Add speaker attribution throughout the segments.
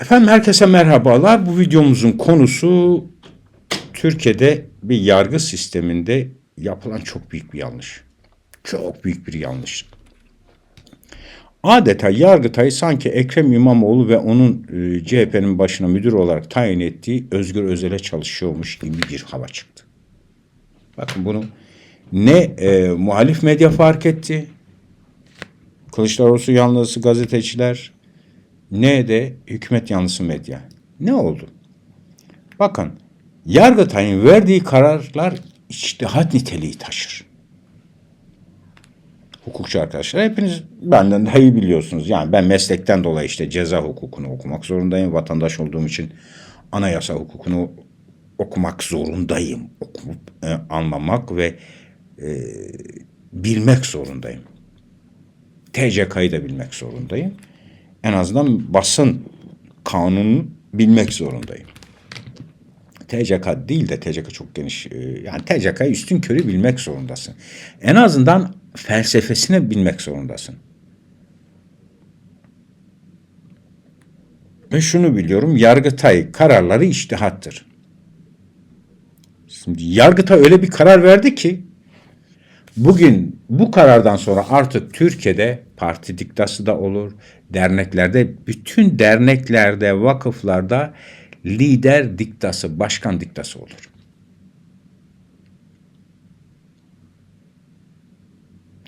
Speaker 1: Efendim herkese merhabalar. Bu videomuzun konusu Türkiye'de bir yargı sisteminde yapılan çok büyük bir yanlış. Çok büyük bir yanlış. Adeta Yargıtay'ı sanki Ekrem İmamoğlu ve onun e, CHP'nin başına müdür olarak tayin ettiği Özgür Özel'e çalışıyormuş gibi bir hava çıktı. Bakın bunu ne e, muhalif medya fark etti, Kılıçdaroğlu yanlısı gazeteciler, ne de hükümet yanlısı medya. Ne oldu? Bakın Yargıtay'ın verdiği kararlar içtihat niteliği taşır. Hukukçu arkadaşlar hepiniz benden daha iyi biliyorsunuz. Yani ben meslekten dolayı işte ceza hukukunu okumak zorundayım. Vatandaş olduğum için anayasa hukukunu okumak zorundayım. Okumup e, anlamak ve e, bilmek zorundayım. TCK'yı da bilmek zorundayım. En azından basın kanununu bilmek zorundayım. TCK değil de TCK çok geniş. e, Yani TCK'yı üstün körü bilmek zorundasın. En azından felsefesini bilmek zorundasın. Ve şunu biliyorum. Yargıtay kararları iştihattır. Şimdi Yargıtay öyle bir karar verdi ki bugün bu karardan sonra artık Türkiye'de parti diktası da olur. Derneklerde, bütün derneklerde, vakıflarda lider diktası, başkan diktası olur.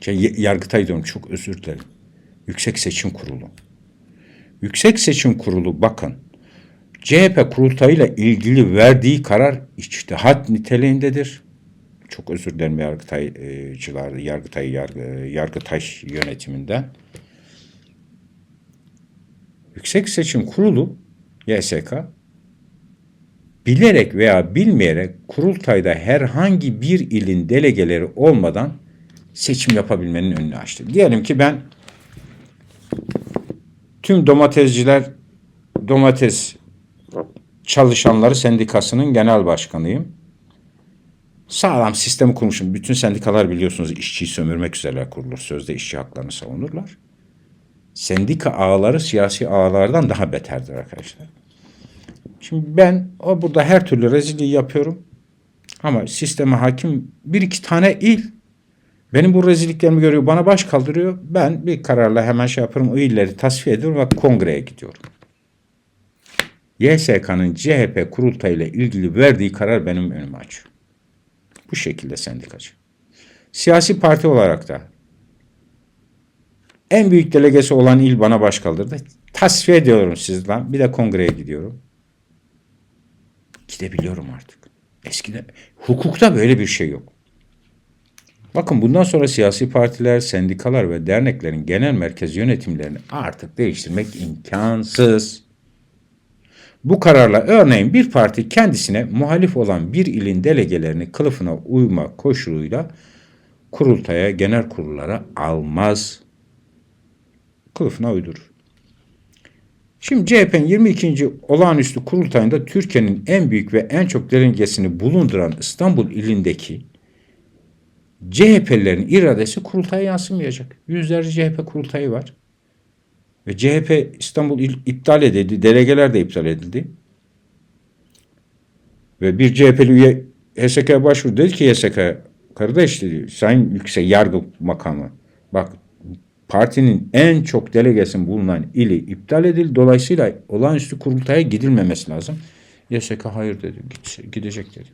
Speaker 1: Şey, Yargıtay diyorum çok özür dilerim. Yüksek Seçim Kurulu. Yüksek Seçim Kurulu bakın CHP kurultayıyla ilgili verdiği karar içtihat niteliğindedir. Çok özür dilerim Yargıtaycılar, Yargıtay, Yargı, Yargıtay yönetiminden. Yüksek Seçim Kurulu YSK bilerek veya bilmeyerek kurultayda herhangi bir ilin delegeleri olmadan seçim yapabilmenin önünü açtı. Diyelim ki ben tüm domatesciler domates çalışanları sendikasının genel başkanıyım. Sağlam sistemi kurmuşum. Bütün sendikalar biliyorsunuz işçiyi sömürmek üzere kurulur. Sözde işçi haklarını savunurlar. Sendika ağları siyasi ağlardan daha beterdir arkadaşlar. Şimdi ben o burada her türlü rezilliği yapıyorum. Ama sisteme hakim bir iki tane il benim bu rezilliklerimi görüyor, bana baş kaldırıyor. Ben bir kararla hemen şey yaparım, o illeri tasfiye ediyorum ve kongreye gidiyorum. YSK'nın CHP kurultayıyla ilgili verdiği karar benim önüme açıyor. Bu şekilde sendikacı. Siyasi parti olarak da en büyük delegesi olan il bana baş kaldırdı. Tasfiye ediyorum sizden. Bir de kongreye gidiyorum. Gidebiliyorum artık. Eskiden hukukta böyle bir şey yok. Bakın bundan sonra siyasi partiler, sendikalar ve derneklerin genel merkez yönetimlerini artık değiştirmek imkansız. Bu kararla örneğin bir parti kendisine muhalif olan bir ilin delegelerini kılıfına uyma koşuluyla kurultaya, genel kurullara almaz. Kılıfına uydurur. Şimdi CHP'nin 22. olağanüstü kurultayında Türkiye'nin en büyük ve en çok delegesini bulunduran İstanbul ilindeki CHP'lilerin iradesi kurultaya yansımayacak. Yüzlerce CHP kurultayı var. Ve CHP İstanbul iptal edildi. Delegeler de iptal edildi. Ve bir CHP'li üye HSK'ya başvurdu. Dedi ki HSK kardeş dedi Sayın Yüksek Yargı Makamı bak partinin en çok delegesinin bulunan ili iptal edildi. Dolayısıyla olağanüstü kurultaya gidilmemesi lazım. YSK hayır dedi. Gidecek dedi.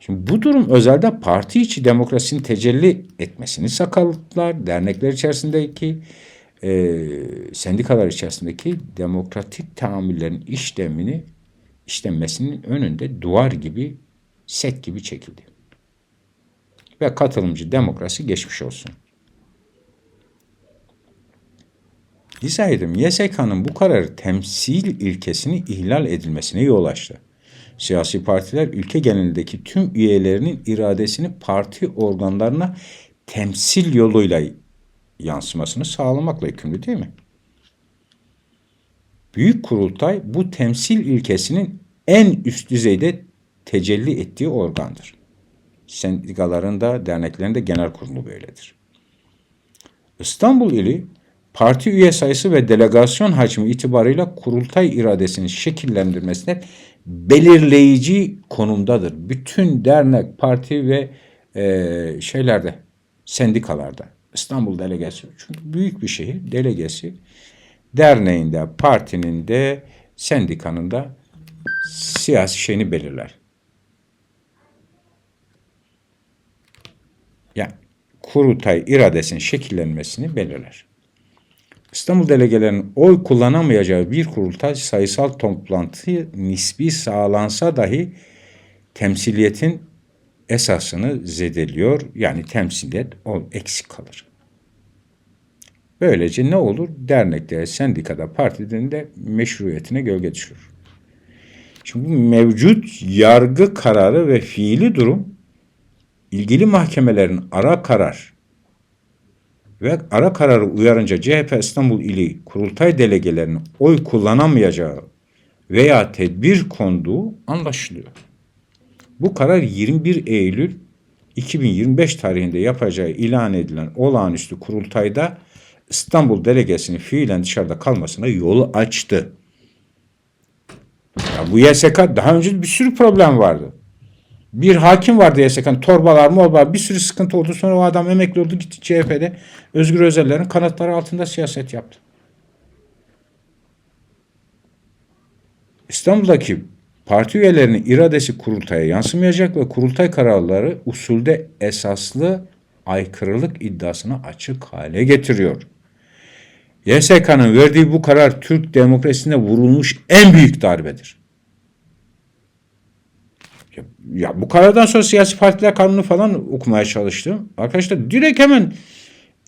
Speaker 1: Şimdi bu durum özelde parti içi demokrasinin tecelli etmesini sakallar, dernekler içerisindeki e, sendikalar içerisindeki demokratik tahammüllerin işlemini işlenmesinin önünde duvar gibi set gibi çekildi. Ve katılımcı demokrasi geçmiş olsun. İzah edeyim. YSK'nın bu kararı temsil ilkesini ihlal edilmesine yol açtı. Siyasi partiler ülke genelindeki tüm üyelerinin iradesini parti organlarına temsil yoluyla yansımasını sağlamakla yükümlü değil mi? Büyük kurultay bu temsil ilkesinin en üst düzeyde tecelli ettiği organdır. Sendikaların da derneklerin de genel kurulu böyledir. İstanbul ili parti üye sayısı ve delegasyon hacmi itibarıyla kurultay iradesini şekillendirmesine belirleyici konumdadır. Bütün dernek, parti ve e, şeylerde, sendikalarda. İstanbul delegesi, çünkü büyük bir şehir, delegesi derneğinde, partinin de, sendikanın da siyasi şeyini belirler. Yani kurultay iradesinin şekillenmesini belirler. İstanbul delegelerinin oy kullanamayacağı bir kurultay sayısal toplantı nispi sağlansa dahi temsiliyetin esasını zedeliyor. Yani temsiliyet o eksik kalır. Böylece ne olur? Dernekte, sendikada, partinin de meşruiyetine gölge düşürür. Şimdi mevcut yargı kararı ve fiili durum ilgili mahkemelerin ara karar ve ara kararı uyarınca CHP İstanbul ili kurultay delegelerinin oy kullanamayacağı veya tedbir konduğu anlaşılıyor. Bu karar 21 Eylül 2025 tarihinde yapacağı ilan edilen olağanüstü kurultayda İstanbul delegesinin fiilen dışarıda kalmasına yolu açtı. Ya bu YSK daha önce bir sürü problem vardı. Bir hakim vardı YSK'nın torbalar morbalar bir sürü sıkıntı oldu. Sonra o adam emekli oldu gitti CHP'de Özgür Özeller'in kanatları altında siyaset yaptı. İstanbul'daki parti üyelerinin iradesi kurultaya yansımayacak ve kurultay kararları usulde esaslı aykırılık iddiasını açık hale getiriyor. YSK'nın verdiği bu karar Türk demokrasisine vurulmuş en büyük darbedir. Ya, bu karardan sonra siyasi partiler kanunu falan okumaya çalıştım. Arkadaşlar direkt hemen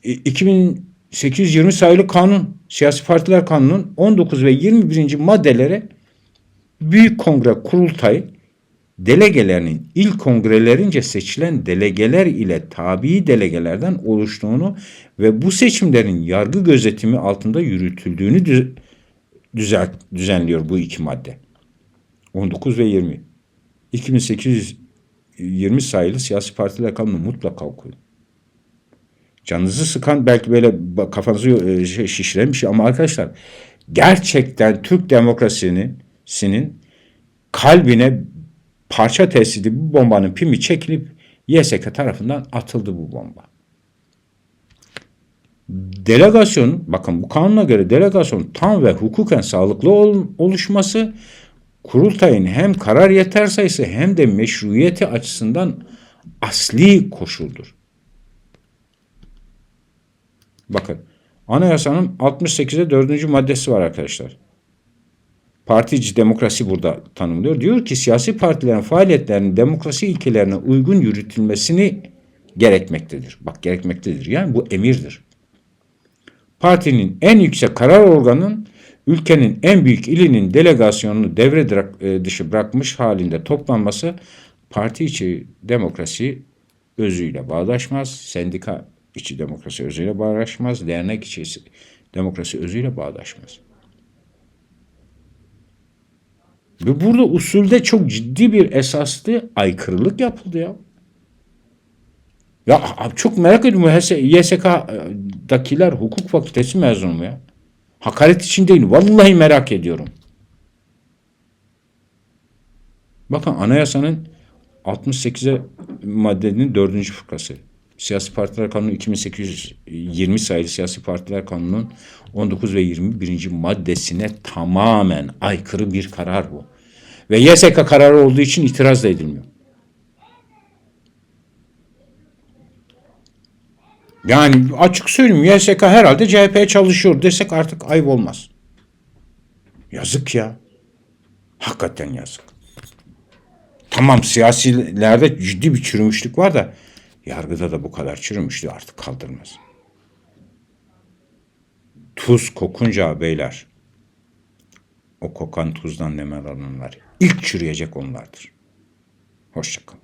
Speaker 1: 2820 sayılı kanun, siyasi partiler kanunun 19 ve 21. maddeleri Büyük Kongre Kurultayı delegelerinin ilk kongrelerince seçilen delegeler ile tabi delegelerden oluştuğunu ve bu seçimlerin yargı gözetimi altında yürütüldüğünü düzelt, düzenliyor bu iki madde. 19 ve 20. 2820 sayılı siyasi partiler kanunu mutlaka okuyun. Canınızı sıkan belki böyle kafanızı şey, şişiren bir şey ama arkadaşlar gerçekten Türk demokrasinin sinin kalbine parça tesidi bu bombanın pimi çekilip YSK tarafından atıldı bu bomba. Delegasyon, bakın bu kanuna göre delegasyon tam ve hukuken sağlıklı ol, oluşması kurultayın hem karar yeter sayısı hem de meşruiyeti açısından asli koşuldur. Bakın anayasanın 68'e 4. maddesi var arkadaşlar. Partici demokrasi burada tanımlıyor. Diyor ki siyasi partilerin faaliyetlerinin demokrasi ilkelerine uygun yürütülmesini gerekmektedir. Bak gerekmektedir. Yani bu emirdir. Partinin en yüksek karar organının ülkenin en büyük ilinin delegasyonunu devre e, dışı bırakmış halinde toplanması parti içi demokrasi özüyle bağdaşmaz. Sendika içi demokrasi özüyle bağdaşmaz. Dernek içi demokrasi özüyle bağdaşmaz. Ve burada usulde çok ciddi bir esaslı aykırılık yapıldı ya. Ya çok merak ediyorum. YSK'dakiler hukuk fakültesi mezunu mu ya? Hakaret için değil. Vallahi merak ediyorum. Bakın anayasanın 68'e maddenin dördüncü fıkrası. Siyasi Partiler Kanunu 2820 sayılı Siyasi Partiler Kanunu'nun 19 ve 21. maddesine tamamen aykırı bir karar bu. Ve YSK kararı olduğu için itiraz da edilmiyor. Yani açık söyleyeyim YSK herhalde CHP'ye çalışıyor desek artık ayıp olmaz. Yazık ya. Hakikaten yazık. Tamam siyasilerde ciddi bir çürümüşlük var da yargıda da bu kadar çürümüşlüğü artık kaldırmaz. Tuz kokunca beyler o kokan tuzdan nemel alınlar. İlk çürüyecek onlardır. Hoşçakalın.